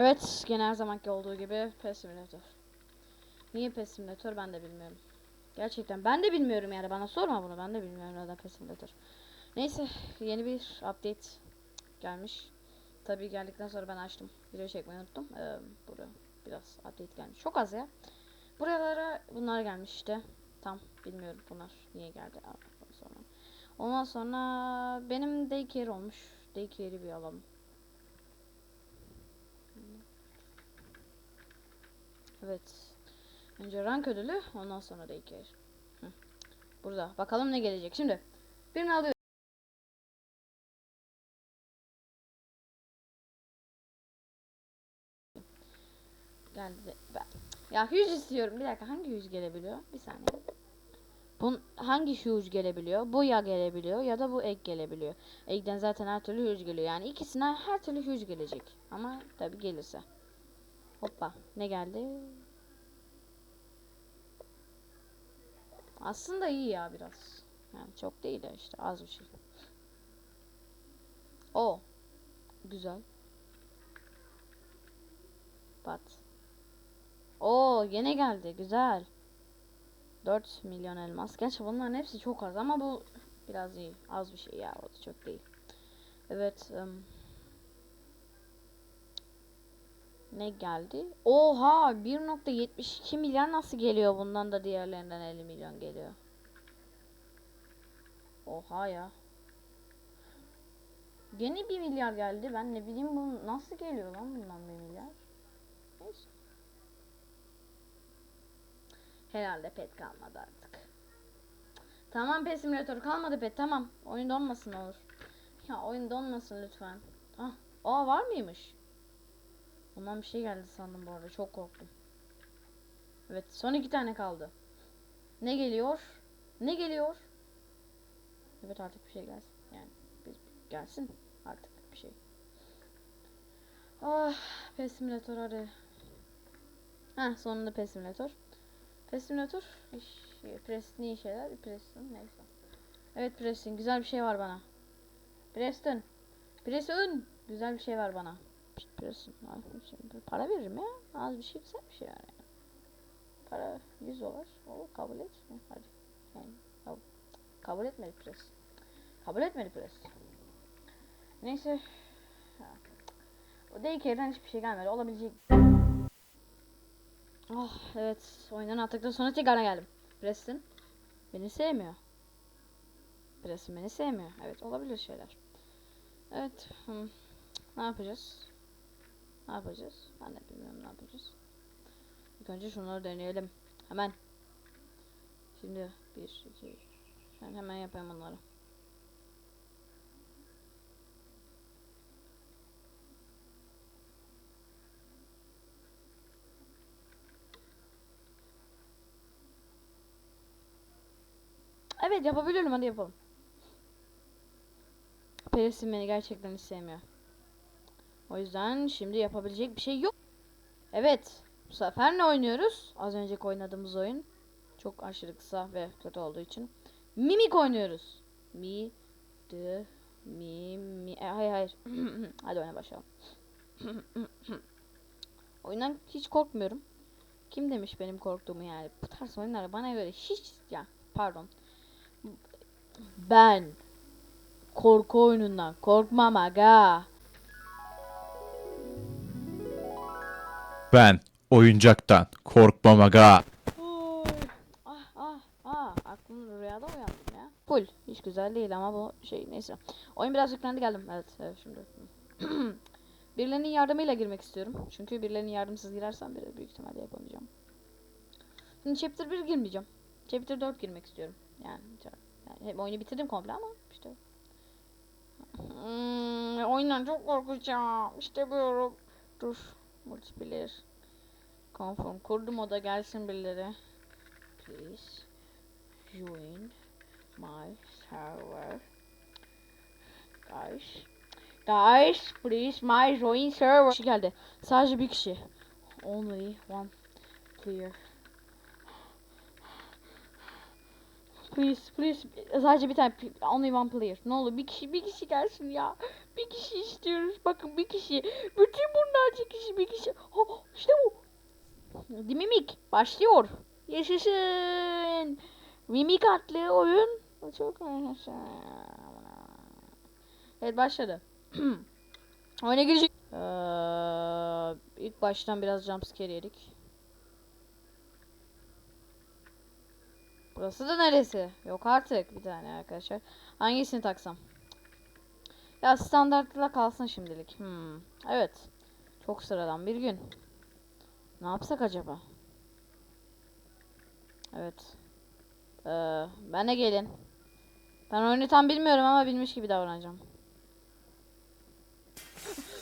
Evet, gene her zamanki olduğu gibi PES. Niye PES Simulator ben de bilmiyorum. Gerçekten ben de bilmiyorum yani bana sorma bunu ben de bilmiyorum neden PES Simulator. Neyse yeni bir update gelmiş. Tabii geldikten sonra ben açtım. Video çekmeyi unuttum. Ee, burada biraz update gelmiş. Çok az ya. Buralara bunlar gelmiş işte. Tam bilmiyorum bunlar niye geldi. Ondan sonra, Ondan sonra benim daycare olmuş. Daycare'i bir alalım. Evet. Önce rank ödülü, ondan sonra daycare. Hı. Burada. Bakalım ne gelecek. Şimdi birini alıyorum. Geldi. Ya yüz istiyorum. Bir dakika hangi yüz gelebiliyor? Bir saniye. Bun hangi yüz gelebiliyor? Bu ya gelebiliyor ya da bu ek gelebiliyor. Ekten zaten her türlü yüz geliyor. Yani ikisine her türlü yüz gelecek. Ama tabi gelirse. Hoppa. Ne geldi? Aslında iyi ya biraz. Yani çok değil de işte az bir şey. O. Güzel. Bat. O yine geldi. Güzel. 4 milyon elmas. Gerçi bunların hepsi çok az ama bu biraz iyi. Az bir şey ya. O da çok değil. Evet. ım, ne geldi? Oha 1.72 milyar nasıl geliyor bundan da diğerlerinden 50 milyon geliyor. Oha ya. Yeni 1 milyar geldi. Ben ne bileyim bu nasıl geliyor lan bundan 1 milyar. Neyse. Herhalde pet kalmadı artık. Tamam pet simülatör kalmadı pet tamam. Oyun donmasın olur. Ya oyun donmasın lütfen. Ah, aa var mıymış? Ondan bir şey geldi sandım bu arada. Çok korktum. Evet son iki tane kaldı. Ne geliyor? Ne geliyor? Evet artık bir şey gelsin. Yani biz gelsin artık bir şey. Ah pes simülatör hadi. Heh sonunda pes simülatör. Pes simülatör. iş- Pres ne işe yarar? Preston neyse. Evet Preston güzel bir şey var bana. Preston. Preston. Güzel bir şey var bana. Bir şey. Para veririm ya. Az bir şey güzel bir şey yani. Para 100 dolar. O kabul et. Hadi. Yani, ya, kabul etmedi Preston. Kabul etmedi Preston. Neyse. Ha. O daycare'den hiçbir şey gelmedi. Olabilecek. Oh evet. Oyundan attıktan sonra tekrardan geldim. Preston. Beni sevmiyor. Preston beni sevmiyor. Evet olabilir şeyler. Evet. hmm, Ne yapacağız? Ne yapacağız? Ben de bilmiyorum ne yapacağız. İlk önce şunları deneyelim. Hemen. Şimdi bir, iki, ben hemen yapayım bunları. Evet yapabiliyorum hadi yapalım. Peris'in beni gerçekten hiç sevmiyor. O yüzden şimdi yapabilecek bir şey yok. Evet. Bu sefer ne oynuyoruz? Az önceki oynadığımız oyun. Çok aşırı kısa ve kötü olduğu için. Mimik oynuyoruz. Mi, de, mi, mi. E, hayır hayır. Hadi oyuna başlayalım. Oyundan hiç korkmuyorum. Kim demiş benim korktuğumu yani? Bu tarz oyunlar bana göre hiç ya pardon. Ben korku oyunundan korkmam aga. Ben oyuncaktan korkmam aga. Ah ah ah aklım rüyada uyandım ya. Full. Hiç güzel değil ama bu şey neyse. Oyun biraz yüklendi geldim. Evet, evet şimdi. Birilerinin yardımıyla girmek istiyorum. Çünkü birilerinin yardımsız girersem bir büyük ihtimalle yapamayacağım. Şimdi chapter 1 girmeyeceğim. Chapter 4 girmek istiyorum. Yani, yani hem oyunu bitirdim komple ama işte. Hmm, oyundan çok korkacağım. İstemiyorum. Dur. Multiplayer. Confirm. Kurdum o da gelsin birileri. Please join my server. Guys. Guys, please my join server. Kişi geldi. Sadece bir kişi. Only one player. Please, please. Sadece bir tane. Only one player. Ne olur bir kişi, bir kişi gelsin ya. Bir kişi istiyoruz. Bakın bir kişi. Bütün bunlarca kişi bir kişi. Oh, işte bu. Mimik başlıyor. Yaşasın. Mimik adlı oyun. Çok Evet başladı. Oyuna girecek. Ee, ilk baştan biraz jumpscare yedik. Burası da neresi? Yok artık bir tane arkadaşlar. Hangisini taksam? Ya standartla kalsın şimdilik. Hmm. Evet. Çok sıradan bir gün. Ne yapsak acaba? Evet. Ee, de gelin. Ben oyunu tam bilmiyorum ama bilmiş gibi davranacağım.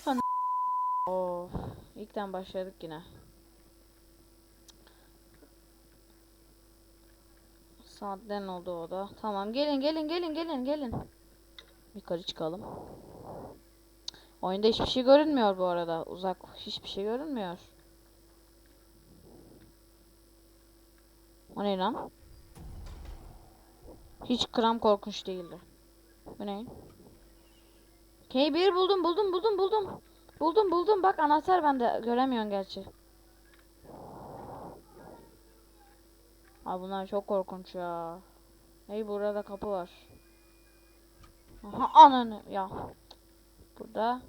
Ana- of. İlkten başladık yine. Saatlerin oldu o da. Tamam gelin gelin gelin gelin gelin. Yukarı çıkalım. Oyunda hiçbir şey görünmüyor bu arada. Uzak hiçbir şey görünmüyor. O ne lan? Hiç kram korkunç değildi. Bu ne? K1 buldum buldum buldum buldum. Buldum buldum bak anahtar bende göremiyorsun gerçi. Abi bunlar çok korkunç ya. Hey burada kapı var. Aha ananı ya. Burada.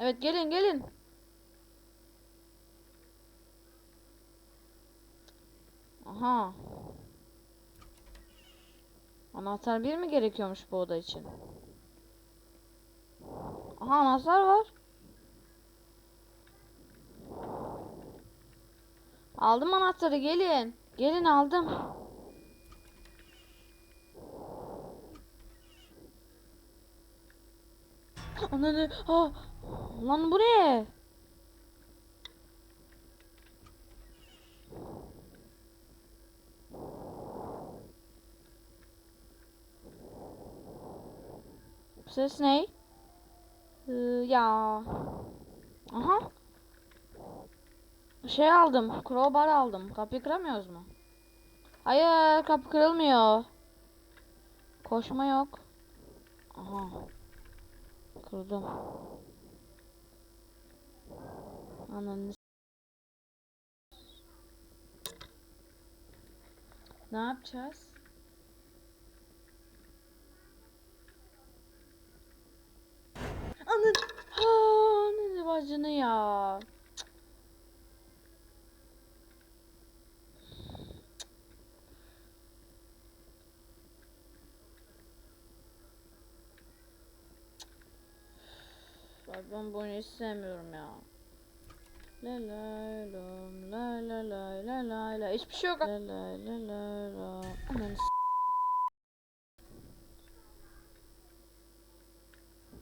Evet gelin gelin. Aha. Anahtar bir mi gerekiyormuş bu oda için? Aha anahtar var. Aldım anahtarı gelin. Gelin aldım. Ananı. Ah. Lan bu ne? Bu ses ne? Ee, ya. Aha. Şey aldım. Crowbar aldım. Kapıyı kıramıyoruz mu? Hayır kapı kırılmıyor. Koşma yok. Aha. Kırdım. Ananı Ne yapacağız? Anı ha ananı bacını ya. Bak ben bu oyunu hiç sevmiyorum ya. La la lom, la la la la la la hiçbir şey yok. La la la la la. Ananı s-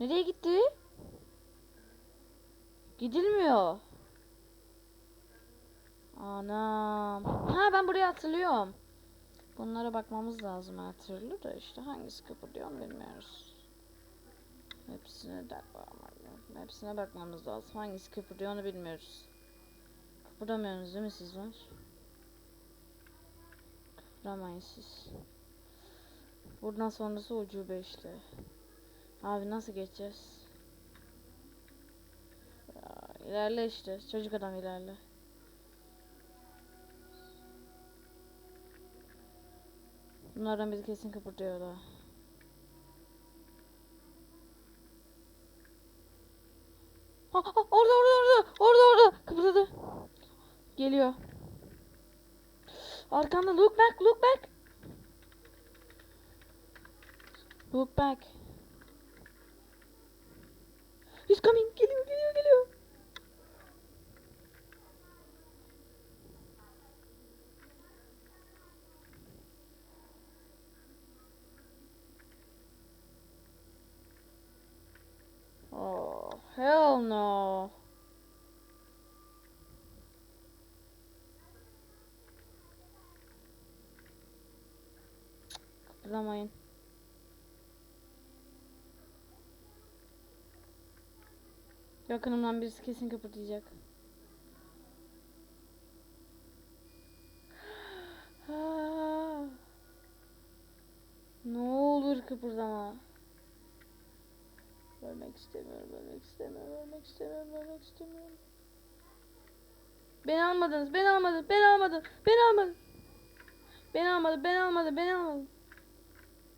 Nereye gitti? Gidilmiyor. Anam. Ha ben burayı hatırlıyorum. Bunlara bakmamız lazım hatırlı da işte hangisi kıpırdıyor bilmiyoruz. Hepsine de bakmamız Hepsine bakmamız lazım. Hangisi kıpırdıyor onu bilmiyoruz. Kıpırdamıyorsunuz değil mi sizler? Kıpırdamayın siz. Buradan sonrası ucube işte. Abi nasıl geçeceğiz? Ya, ilerle işte. Çocuk adam ilerle. Bunlardan biri kesin kıpırdıyor da. Geliyor. Arkanda look back look back. Look back. He's coming. Geliyor geliyor geliyor. Oh, hell no. Kıpırdamayın. Yakınımdan birisi kesin kıpırdayacak. Ah. kıpırdama. Ölmek istemiyorum, ölmek istemiyorum, ölmek istemiyorum, ölmek istemiyorum. Beni almadınız, beni almadınız, beni almadınız, beni almadınız. Beni almadı, beni almadı, beni almadı.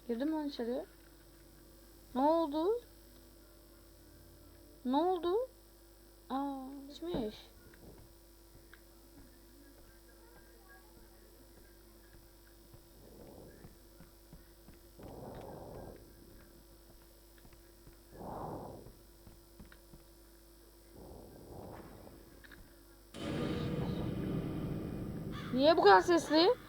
Girdim lan içeriye. Ne oldu? Ne oldu? Aa, içmiş. Niye bu kadar sesli?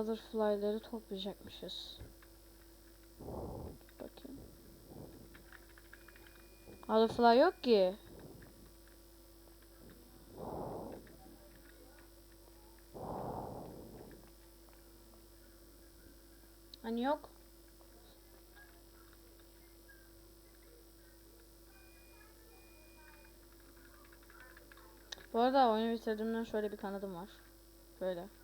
Butterfly'ları toplayacakmışız. Bakayım. Butterfly yok ki. Hani yok? Bu arada oyunu bitirdiğimden şöyle bir kanadım var. Böyle.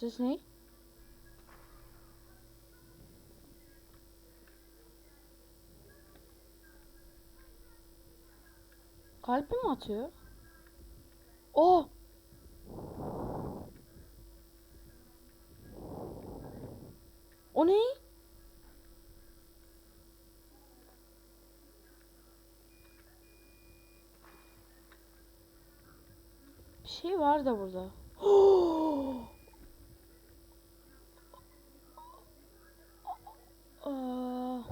Ses ne? Kalp mi atıyor? Oh! O ne? Bir şey var da burada. Aa.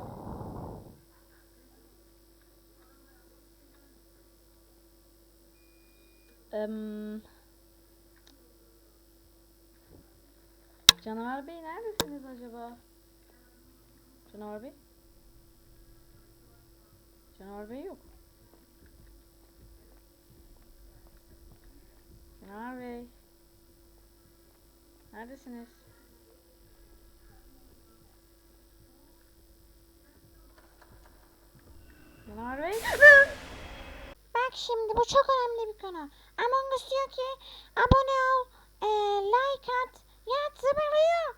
Em. Canavar Bey neredesiniz acaba? Canavar Bey? Canavar Bey yok. Canavar Bey. Neredesiniz? Canavar Bey? Bak şimdi bu çok önemli bir konu. Among Us diyor ki abone ol, e, like at, ya zıbarıyor.